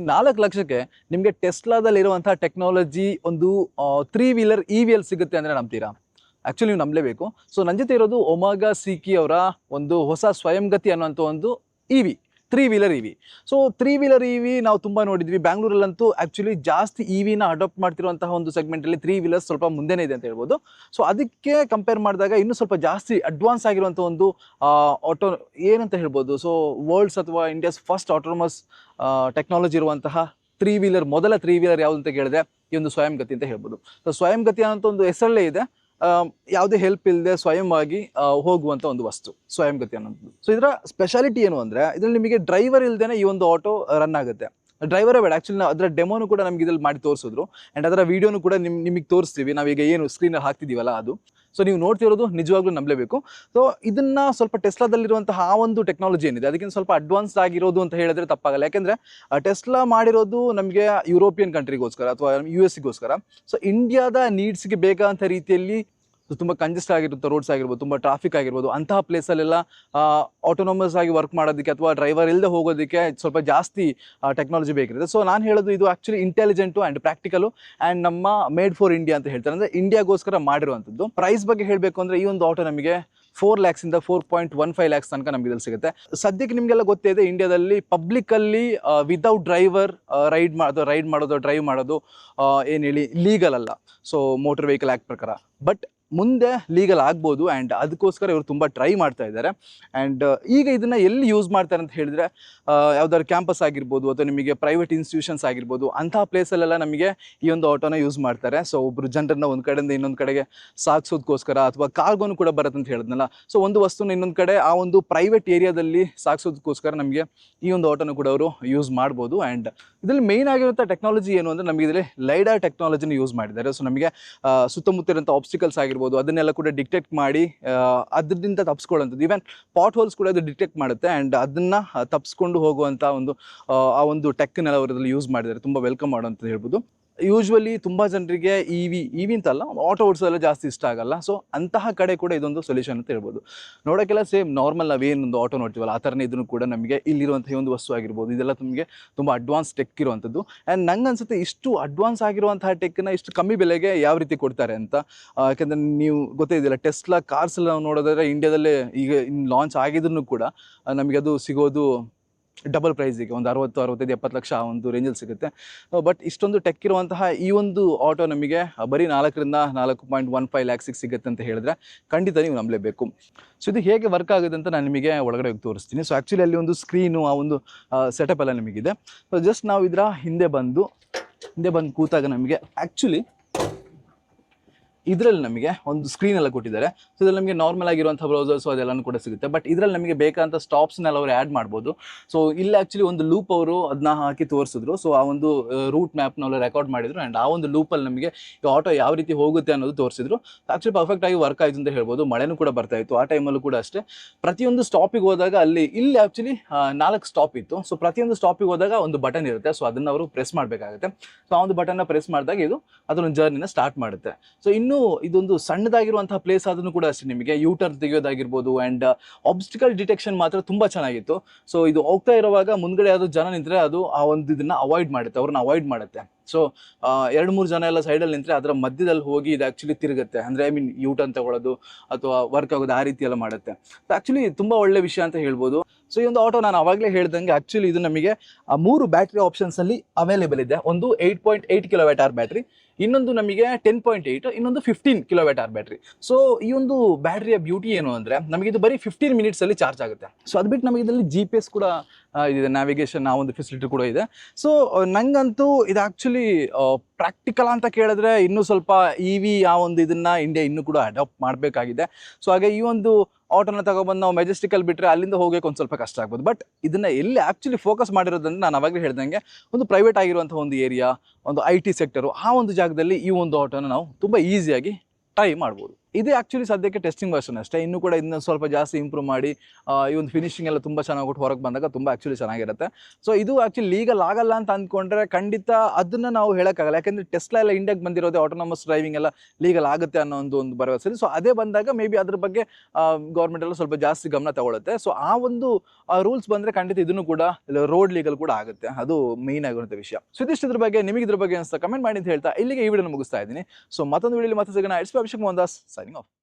ನಾಲ್ಕು ಲಕ್ಷಕ್ಕೆ ನಿಮಗೆ ಟೆಸ್ಲಾದಲ್ಲಿ ಇರುವಂತಹ ಟೆಕ್ನಾಲಜಿ ಒಂದು three wheeler E V L ಸಿಗುತ್ತೆ ಅಂದರೆ ನಂಬ್ತೀರಾ? ಆ್ಯಕ್ಚುಲಿ ನೀವು ನಂಬಲೇಬೇಕು. ಸೊ ನನ್ನ ಜೊತೆ ಇರೋದು ಒಮಾಗ ಸಿಕಿ ಅವರ ಒಂದು ಹೊಸ ಸ್ವಯಂಗತಿ ಅನ್ನುವಂಥ ಒಂದು E V three wheeler E V so three wheeler E V ನಾವು ತುಂಬ ನೋಡಿದ್ವಿ. ಬ್ಯಾಂಗ್ಳೂರಲ್ಲಂತೂ ಆ್ಯಕ್ಚುಲಿ ಜಾಸ್ತಿ ಇ ವಿನ ಅಡಾಪ್ಟ್ ಮಾಡ್ತಿರುವಂತಹ ಒಂದು ಸೆಗ್ಮೆಂಟಲ್ಲಿ ತ್ರೀ ವೀಲರ್ಸ್ ಸ್ವಲ್ಪ ಮುಂದೆನೇ ಇದೆ ಅಂತ ಹೇಳ್ಬೋದು. ಸೊ ಅದಕ್ಕೆ ಕಂಪೇರ್ ಮಾಡಿದಾಗ ಇನ್ನೂ ಸ್ವಲ್ಪ ಜಾಸ್ತಿ ಅಡ್ವಾನ್ಸ್ ಆಗಿರುವಂಥ ಒಂದು ಆಟೋ ಏನಂತ ಹೇಳ್ಬೋದು? ಸೊ ವರ್ಲ್ಡ್ಸ್ ಅಥವಾ ಇಂಡಿಯಾಸ್ ಫಸ್ಟ್ ಆಟೋನಮಸ್ ಟೆಕ್ನಾಲಜಿ ಇರುವಂತಹ ತ್ರೀ ವೀಲರ್ ಮೊದಲ ತ್ರೀ ವೀಲರ್ ಯಾವುದು ಅಂತ ಕೇಳಿದ್ರೆ ಈ ಒಂದು ಸ್ವಯಂಗತಿ ಅಂತ ಹೇಳ್ಬೋದು. ಸೊ ಸ್ವಯಂಗತಿ ಅನ್ನೋ ಒಂದು ಹೆಸರಲ್ಲೇ ಇದೆ. ಯಾವುದೇ ಹೆಲ್ಪ್ ಇಲ್ಲದೆ ಸ್ವಯಂವಾಗಿ ಹೋಗುವಂಥ ಒಂದು ವಸ್ತು, ಸ್ವಯಂಗತಿ ಅನ್ನೋದು. ಸೊ ಇದರ ಸ್ಪೆಷಾಲಿಟಿ ಏನು ಅಂದರೆ, ಇದರಲ್ಲಿ ನಿಮಗೆ ಡ್ರೈವರ್ ಇಲ್ಲದೇ ಈ ಒಂದು ಆಟೋ ರನ್ ಆಗುತ್ತೆ. ಡ್ರೈವರೇ ಬೇಡ. ಆಕ್ಚುಲಿ ಅದರ ಡೆಮೋನು ಕೂಡ ನಮಗೆ ಇದ್ರಲ್ಲಿ ಮಾಡಿ ತೋರಿಸಿದ್ರು. ಆ್ಯಂಡ್ ಅದರ ವೀಡಿಯೋನು ಕೂಡ ನಿಮ್, ನಿಮಗೆ ತೋರಿಸ್ತೀವಿ. ನಾವೀಗ ಏನು ಸ್ಕ್ರೀನ್ ಹಾಕ್ತಿದ್ದೀವಲ್ಲ ಅದು. ಸೊ ನೀವು ನೋಡ್ತಿರೋದು ನಿಜವಾಗ್ಲೂ ನಂಬಲೇಬೇಕು. ಸೊ ಇದನ್ನ ಸ್ವಲ್ಪ ಟೆಸ್ಲಾದಲ್ಲಿರುವಂತಹ ಆ ಒಂದು ಟೆಕ್ನಾಲಜಿ ಏನಿದೆ? ಅದಕ್ಕಿಂತ ಸ್ವಲ್ಪ ಅಡ್ವಾನ್ಸ್ ಆಗಿರೋದು ಅಂತ ಹೇಳಿದ್ರೆ ತಪ್ಪಾಗಲ್ಲ. ಯಾಕೆಂದ್ರೆ ಟೆಸ್ಲಾ ಮಾಡಿರೋದು ನಮಗೆ ಯುರೋಪಿಯನ್ ಕಂಟ್ರಿಗೋಸ್ಕರ ಅಥವಾ ಯು ಎಸ್ಗೋಸ್ಕರ ಸೊ ಇಂಡಿಯಾದ ನೀಡ್ಸ್ಗೆ ಬೇಕಾದಂಥ ರೀತಿಯಲ್ಲಿ ತುಂಬ ಕಂಜೆಸ್ಟ್ ಆಗಿರುತ್ತೆ ರೋಡ್ಸ್ ಆಗಿರ್ಬೋದು, ತುಂಬ ಟ್ರಾಫಿಕ್ ಆಗಿರ್ಬೋದು, ಅಂತಹ ಪ್ಲೇಸಲ್ಲೆಲ್ಲ ಆಟೋನಮಸ್ ಆಗಿ ವರ್ಕ್ ಮಾಡೋದಕ್ಕೆ ಅಥವಾ ಡ್ರೈವರ್ ಇಲ್ಲದೆ ಹೋಗೋದಕ್ಕೆ ಸ್ವಲ್ಪ ಜಾಸ್ತಿ ಟೆಕ್ನಾಲಜಿ ಬೇಕಿರುತ್ತೆ. ಸೊ ನಾನು ಹೇಳೋದು ಇದು actually intelligent and practical and ನಮ್ಮ ಮೇಡ್ ಫಾರ್ ಇಂಡಿಯಾ ಅಂತ ಹೇಳ್ತಾರೆ. ಅಂದರೆ ಇಂಡಿಯಾಗೋಸ್ಕರ ಮಾಡಿರುವಂಥದ್ದು. ಪ್ರೈಸ್ ಬಗ್ಗೆ ಹೇಳಬೇಕು ಅಂದರೆ ಈ ಒಂದು ಆಟೋ ನಮಗೆ four ಲ್ಯಾಕ್ಸಿಂದ four point one five lakhs ತನಕ ನಮಗೆ ಇದ್ರಲ್ಲಿ ಸಿಗುತ್ತೆ. ಸದ್ಯಕ್ಕೆ ನಿಮಗೆಲ್ಲ ಗೊತ್ತೇ ಇದೆ ಇಂಡಿಯಾದಲ್ಲಿ ಪಬ್ಲಿಕ್ ಅಲ್ಲಿ ವಿತೌಟ್ ಡ್ರೈವರ್ ರೈಡ್ ಮಾಡೋದು ರೈಡ್ ಮಾಡೋದು ಡ್ರೈವ್ ಮಾಡೋದು ಏನು ಹೇಳಿ ಲೀಗಲ್ ಅಲ್ಲ. ಸೊ ಮೋಟರ್ ವೆಹಿಕಲ್ ಆ್ಯಕ್ಟ್ ಪ್ರಕಾರ. ಬಟ್ ಮುಂದೆ ಲೀಗಲ್ ಆಗ್ಬೋದು ಆ್ಯಂಡ್ ಅದಕ್ಕೋಸ್ಕರ ಇವರು ತುಂಬ ಟ್ರೈ ಮಾಡ್ತಾ ಇದ್ದಾರೆ. ಆ್ಯಂಡ್ ಈಗ ಇದನ್ನು ಎಲ್ಲಿ ಯೂಸ್ ಮಾಡ್ತಾರೆ ಅಂತ ಹೇಳಿದ್ರೆ ಯಾವ್ದಾದ್ರು ಕ್ಯಾಂಪಸ್ ಆಗಿರ್ಬೋದು ಅಥವಾ ನಿಮಗೆ ಪ್ರೈವೇಟ್ ಇನ್ಸ್ಟಿಟ್ಯೂಷನ್ಸ್ ಆಗಿರ್ಬೋದು, ಅಂಥ ಪ್ಲೇಸಲ್ಲೆಲ್ಲ ನಮಗೆ ಈ ಒಂದು ಆಟೋನ ಯೂಸ್ ಮಾಡ್ತಾರೆ. ಸೊ ಒಬ್ಬರು ಜನರನ್ನ ಒಂದು ಕಡೆಯಿಂದ ಇನ್ನೊಂದು ಕಡೆಗೆ ಸಾಗಿಸೋದಕ್ಕೋಸ್ಕರ ಅಥವಾ ಕಾರ್ಗೋನು ಕೂಡ ಬರುತ್ತೆ ಅಂತ ಹೇಳಿದ್ನಲ್ಲ. ಸೊ ಒಂದು ವಸ್ತುನ ಇನ್ನೊಂದು ಕಡೆ ಆ ಒಂದು ಪ್ರೈವೇಟ್ ಏರಿಯಾದಲ್ಲಿ ಸಾಗಿಸೋದಕ್ಕೋಸ್ಕರ ನಮಗೆ ಈ ಒಂದು ಆಟೋನ ಕೂಡ ಅವರು ಯೂಸ್ ಮಾಡ್ಬೋದು. ಆ್ಯಂಡ್ ಇದರಲ್ಲಿ ಮೇನ್ ಆಗಿರುವಂಥ ಟೆಕ್ನಾಲಜಿ ಏನು ಅಂದರೆ ನಮಗೆ ಇದರಲ್ಲಿ ಲೈಡಾರ್ ಟೆಕ್ನಾಲಜಿನ ಯೂಸ್ ಮಾಡಿದ್ದಾರೆ. ಸೊ ನಮಗೆ ಸುತ್ತಮುತ್ತ ಇರುವಂಥ ಆಬ್ಸ್ಟಿಕಲ್ಸ್ ಆಗಿರ್ಬೋದು ಅದನ್ನೆಲ್ಲ ಕೂಡ ಡಿಟೆಕ್ಟ್ ಮಾಡಿ ಅದರಿಂದ ತಪ್ಪಿಸ್ಕೊಳ್ಳೋಂಥದ್ದು ಈವನ್ ಪಾಟ್ ಹೋಲ್ಸ್ ಕೂಡ ಅದು ಡಿಟೆಕ್ಟ್ ಮಾಡುತ್ತೆ ಆ್ಯಂಡ್ ಅದನ್ನು ತಪ್ಪಿಸ್ಕೊಂಡು ಹೋಗುವಂಥ ಒಂದು ಆ, ಒಂದು ಟೆಕ್ನೆಲ್ಲ ಅವರದಲ್ಲಿ ಯೂಸ್ ಮಾಡಿದ್ದಾರೆ. ತುಂಬ ವೆಲ್ಕಮ್ ಮಾಡುವಂಥದ್ದು ಹೇಳ್ಬೋದು. ಯೂಶ್ವಲಿ ತುಂಬ ಜನರಿಗೆ ಇ ವಿ ಇ ವಿ ಅಂತಲ್ಲ ಆಟೋ ಓಡಿಸೋದೆಲ್ಲ ಜಾಸ್ತಿ ಇಷ್ಟ ಆಗಲ್ಲ. ಸೊ ಅಂತಹ ಕಡೆ ಕೂಡ ಇದೊಂದು ಸೊಲ್ಯೂಷನ್ ಅಂತ ಹೇಳ್ಬೋದು. ನೋಡೋಕ್ಕೆಲ್ಲ ಸೇಮ್ ನಾರ್ಮಲ್ ನಾವೇನೊಂದು ಆಟೋ ನೋಡ್ತೀವಲ್ಲ, ಆ ಥರನೇ ಇದನ್ನು ಕೂಡ ನಮಗೆ ಇಲ್ಲಿರುವಂಥ ಒಂದು ವಸ್ತು ಆಗಿರ್ಬೋದು. ಇದೆಲ್ಲ ನಮಗೆ ತುಂಬ ಅಡ್ವಾನ್ಸ್ ಟೆಕ್ ಇರುವಂಥದ್ದು. ಆ್ಯಂಡ್ ನಂಗೆ ಅನ್ಸುತ್ತೆ ಇಷ್ಟು ಅಡ್ವಾನ್ಸ್ ಆಗಿರುವಂತಹ ಟೆಕ್ನ ಇಷ್ಟು ಕಮ್ಮಿ ಬೆಲೆಗೆ ಯಾವ ರೀತಿ ಕೊಡ್ತಾರೆ ಅಂತ. ಯಾಕೆಂದರೆ ನೀವು ಗೊತ್ತೇ ಇದೆಯಲ್ಲ ಟೆಸ್ಲಾ ಕಾರ್ಸ್ ಎಲ್ಲ ನಾವು ನೋಡೋದಾದ್ರೆ ಇಂಡಿಯಾದಲ್ಲೇ ಈಗ ಲಾಂಚ್ ಆಗಿದ್ರು ಕೂಡ ನಮಗೆ ಅದು ಸಿಗೋದು ಡಬಲ್ ಪ್ರೈಸಿಗೆ ಒಂದು ಅರವತ್ತು, ಅರವತ್ತೈದು, ಎಪ್ಪತ್ತು ಲಕ್ಷ ಆ ಒಂದು ರೇಂಜಲ್ಲಿ ಸಿಗುತ್ತೆ. ಬಟ್ ಇಷ್ಟೊಂದು ಟೆಕ್ ಇರುವಂತಹ ಈ ಒಂದು ಆಟೋ ನಮಗೆ ಬರೀ ನಾಲ್ಕರಿಂದ ನಾಲ್ಕು ಪಾಯಿಂಟ್ ಒನ್ ಫೈವ್ ಲ್ಯಾಕ್ಸಿಗೆ ಸಿಗುತ್ತೆ ಅಂತ ಹೇಳಿದ್ರೆ ಖಂಡಿತ ನೀವು ನಂಬಲೇಬೇಕು. ಸೊ ಇದು ಹೇಗೆ ವರ್ಕ್ ಆಗುತ್ತೆ ಅಂತ ನಾನು ನಿಮಗೆ ಒಳಗಡೆ ಹೋಗಿ ತೋರಿಸ್ತೀನಿ. ಸೊ ಆ್ಯಕ್ಚುಲಿ ಅಲ್ಲಿ ಒಂದು ಸ್ಕ್ರೀನು ಆ ಒಂದು ಸೆಟಪ್ ಎಲ್ಲ ನಿಮಗಿದೆ. ಸೊ ಜಸ್ಟ್ ನಾವು ಇದರ ಹಿಂದೆ ಬಂದು ಹಿಂದೆ ಬಂದು ಕೂತಾಗ ನಮಗೆ ಆ್ಯಕ್ಚುಲಿ ಇದರಲ್ಲಿ ನಮಗೆ ಒಂದು ಸ್ಕ್ರೀನ್ ಎಲ್ಲ ಕೊಟ್ಟಿದ್ದಾರೆ. ಸೊ ಇದ್ರಲ್ಲಿ ನಮಗೆ ನಾರ್ಮಲ್ ಆಗಿರುವಂಥ ಬ್ರೌಸರ್ಸ್ ಅದೆಲ್ಲನೂ ಕೂಡ ಸಿಗುತ್ತೆ. ಬಟ್ ಇದರಲ್ಲಿ ನಮಗೆ ಬೇಕಾದಂಥ ಸ್ಟಾಪ್ಸ್ನೆಲ್ಲ ಅವರು ಆ್ಯಡ್ ಮಾಡ್ಬೋದು. ಸೊ ಇಲ್ಲಿ ಆ್ಯಕ್ಚುಲಿ ಒಂದು ಲೂಪ್ ಅವರು ಅದನ್ನ ಹಾಕಿ ತೋರಿಸಿದ್ರು. ಸೊ ಆ ಒಂದು ರೂಟ್ ಮ್ಯಾಪ್ನ ಅವರು ರೆಕಾರ್ಡ್ ಮಾಡಿದ್ರು. ಆ್ಯಂಡ್ ಆ ಒಂದು ಲೂಪಲ್ಲಿ ನಮಗೆ ಈ ಆಟೋ ಯಾವ ರೀತಿ ಹೋಗುತ್ತೆ ಅನ್ನೋದು ತೋರಿಸಿದ್ರು. ಆ್ಯಕ್ಚುಲಿ ಪರ್ಫೆಕ್ಟ್ ಆಗಿ ವರ್ಕ್ ಆಯಿತು ಅಂತ ಹೇಳ್ಬೋದು. ಮಳೆನೂ ಕೂಡ ಬರ್ತಾ ಇತ್ತು ಆ ಟೈಮಲ್ಲೂ ಕೂಡ ಅಷ್ಟೇ. ಪ್ರತಿಯೊಂದು ಸ್ಟಾಪಿಗೆ ಹೋದಾಗ ಅಲ್ಲಿ, ಇಲ್ಲಿ ಆ್ಯಕ್ಚುಲಿ ನಾಲ್ಕು ಸ್ಟಾಪ್ ಇತ್ತು. ಸೊ ಪ್ರತಿಯೊಂದು ಸ್ಟಾಪಿಗೆ ಹೋದಾಗ ಒಂದು ಬಟನ್ ಇರುತ್ತೆ. ಸೊ ಅದನ್ನು ಅವರು ಪ್ರೆಸ್ ಮಾಡಬೇಕಾಗುತ್ತೆ. ಸೊ ಆ ಒಂದು ಬಟನ್ನ ಪ್ರೆಸ್ ಮಾಡಿದಾಗ ಇದು ಅದೊಂದು ಜರ್ನಿನ ಸ್ಟಾರ್ಟ್ ಮಾಡುತ್ತೆ. ಸೊ ಇನ್ನು ಇದೊಂದು ಸಣ್ಣದಾಗಿರುವಂತಹ ಪ್ಲೇಸ್ ಆದ್ರೂ ಕೂಡ ಅಷ್ಟೇ ನಿಮಗೆ ಯೂಟರ್ ತೆಗೆಯೋದಾಗಿರ್ಬೋದು ಆ್ಯಂಡ್ ಆಬ್ಸ್ಟಿಕಲ್ ಡಿಟೆಕ್ಷನ್ ಮಾತ್ರ ತುಂಬ ಚೆನ್ನಾಗಿತ್ತು. ಸೊ ಇದು ಹೋಗ್ತಾ ಇರುವಾಗ ಮುಂದ್ಗಡೆ ಯಾವುದು ಜನ ನಿಂತರೆ ಅದು ಆ ಒಂದು ಇದನ್ನು ಅವಾಯ್ಡ್ ಮಾಡುತ್ತೆ, ಅವ್ರನ್ನ ಅವಾಯ್ಡ್ ಮಾಡುತ್ತೆ. ಸೊ ಎರಡು ಮೂರು ಜನ ಎಲ್ಲ ಸೈಡಲ್ಲಿ ನಿಂತರೆ ಅದರ ಮಧ್ಯದಲ್ಲಿ ಹೋಗಿ ಇದು ಆ್ಯಕ್ಚುಲಿ ತಿರುಗುತ್ತೆ. ಅಂದರೆ ಐ ಮೀನ್ ಯೂಟರ್ನ್ ತಗೊಳ್ಳೋದು ಅಥವಾ ವರ್ಕ್ ಆಗೋದು ಆ ರೀತಿ ಎಲ್ಲ ಮಾಡುತ್ತೆ. ಆ್ಯಕ್ಚುಲಿ ತುಂಬ ಒಳ್ಳೆ ವಿಷಯ ಅಂತ ಹೇಳ್ಬೋದು. ಸೊ ಈ ಒಂದು ಆಟೋ ನಾನು ಅವಾಗಲೇ ಹೇಳ್ದಂಗೆ ಆ್ಯಕ್ಚುಲಿ ಇದು ನಮಗೆ, ಆ, ಮೂರು ಬ್ಯಾಟ್ರಿ ಆಪ್ಷನ್ಸಲ್ಲಿ ಅವೈಲೇಬಲ್ ಇದೆ. ಒಂದು eight point eight kilowatt hour battery ಇನ್ನೊಂದು ನಮಗೆ ಟೆನ್ ಪಾಯಿಂಟ್ ಏಯ್ಟ್ ಇನ್ನೊಂದು fifteen kilowatt hour battery so ಈ ಒಂದು ಬ್ಯಾಟ್ರಿಯ ಬ್ಯೂಟಿ ಏನು ಅಂದರೆ, ನಮಗೆ ಇದು ಬರೀ ಫಿಫ್ಟೀನ್ ಮಿನಿಟ್ಸಲ್ಲಿ ಚಾರ್ಜ್ ಆಗುತ್ತೆ. ಸೊ ಅದು ಬಿಟ್ಟು ನಮಗೆ ಇದರಲ್ಲಿ ಜಿ ಪಿ ಎಸ್ ಕೂಡ ಇದೆ ನ್ಯಾವಿಗೇಷನ್ ಆ ಒಂದು ಫೆಸಿಲಿಟಿ ಕೂಡ ಇದೆ. ಸೊ ನಂಗಂತೂ ಇದು ಆ್ಯಕ್ಚುಲಿ ಪ್ರಾಕ್ಟಿಕಲ್ ಅಂತ ಕೇಳಿದ್ರೆ ಇನ್ನೂ ಸ್ವಲ್ಪ ಇ ವಿ ಆ ಒಂದು ಇದನ್ನ ಇಂಡಿಯಾ ಇನ್ನೂ ಕೂಡ ಅಡಾಪ್ಟ್ ಮಾಡಬೇಕಾಗಿದೆ. ಸೊ ಹಾಗೆ ಈ ಒಂದು ಆಟೋನ ತಗೊಬಂದು ನಾವು ಮೆಜೆಸ್ಟಿಕಲ್ಲಿ ಬಿಟ್ಟರೆ ಅಲ್ಲಿಂದ ಹೋಗೋಕೆ ಒಂದು ಸ್ವಲ್ಪ ಕಷ್ಟ ಆಗ್ಬೋದು. ಬಟ್ ಇದನ್ನ ಎಲ್ಲಿ ಆ್ಯಕ್ಚುಲಿ ಫೋಕಸ್ ಮಾಡಿರೋದಂದ್ರೆ ನಾನು ಅವಾಗಲೇ ಹೇಳ್ದಂಗೆ ಒಂದು ಪ್ರೈವೇಟ್ ಆಗಿರುವಂಥ ಒಂದು ಏರಿಯಾ ಒಂದು ಐ ಟಿ ಸೆಕ್ಟರು ಆ ಒಂದು ಜಾಗದಲ್ಲಿ ಈ ಒಂದು ಆಟೋನ ನಾವು ತುಂಬ ಈಸಿಯಾಗಿ ಟ್ರೈ ಮಾಡ್ಬೋದು. ಇದು ಆಕ್ಚುಲಿ ಸದ್ಯಕ್ಕೆ ಟೆಸ್ಟಿಂಗ್ ವರ್ಷನ್ ಅಷ್ಟೇ. ಇನ್ನು ಕೂಡ ಇನ್ನೊಂದು ಸ್ವಲ್ಪ ಜಾಸ್ತಿ ಇಂಪ್ರೂವ್ ಮಾಡಿ ಈ ಒಂದು ಫಿನಿಶಿಂಗ್ ಎಲ್ಲ ತುಂಬ ಚೆನ್ನಾಗಿ ಕೊಟ್ಟು ಹೊರಗೆ ಬಂದಾಗ ತುಂಬ ಆಕ್ಚುಲಿ ಚೆನ್ನಾಗಿರುತ್ತೆ. ಸೊ ಇದು ಆಕ್ಚುಲಿ ಲೀಗಲ್ ಆಗಲ್ಲ ಅಂತ ಅಂದ್ಕೊಂಡ್ರೆ ಖಂಡಿತ ಅದನ್ನ ನಾವು ಹೇಳೋಕ್ಕಾಗಲ್ಲ. ಯಾಕಂದ್ರೆ ಟೆಸ್ಲಾ ಎಲ್ಲ ಇಂಡಿಯಾಗೆ ಬಂದಿರೋದೇ ಆಟೋನಮಸ್ ಡ್ರೈವಿಂಗ್ ಎಲ್ಲ ಲೀಗಲ್ ಆಗುತ್ತೆ ಅನ್ನೋ ಒಂದು ಒಂದು ಭರವಸೆ ಸೊ ಅದೇ ಬಂದಾಗ ಮೇ ಬಿ ಅದ್ರ ಬಗ್ಗೆ ಗೌರ್ಮೆಂಟ್ ಎಲ್ಲ ಸ್ವಲ್ಪ ಜಾಸ್ತಿ ಗಮನ ತಗೊಳುತ್ತೆ. ಸೊ ಆ ಒಂದು ರೂಲ್ಸ್ ಬಂದ್ರೆ ಖಂಡಿತ ಇದನ್ನು ಕೂಡ ರೋಡ್ ಲೀಗಲ್ ಕೂಡ ಆಗುತ್ತೆ. ಅದು ಮೇನ್ ಆಗಿರುವಂಥ ವಿಷಯ. ಸೊ ಇದಿಷ್ಟು ಇದ್ರ ಬಗ್ಗೆ, ನಿಮಗೆ ಇದ್ರ ಬಗ್ಗೆ ಅನಿಸ್ತಾ ಕಮೆಂಟ್ ಮಾಡಿ ಅಂತ ಹೇಳ್ತಾ, ಇಲ್ಲಿಗೆ ಈ ವಿಡಿಯೋ ಮುಗಿಸ್ತಾ ಇದ್ದೀನಿ. ಸೊ ಮತ್ತೊಂದು ವಿಡಿಯೋಲಿ ಮತ್ತೆ ಸಿಗೋಣ. It's Abhishek Mohan Das signing off.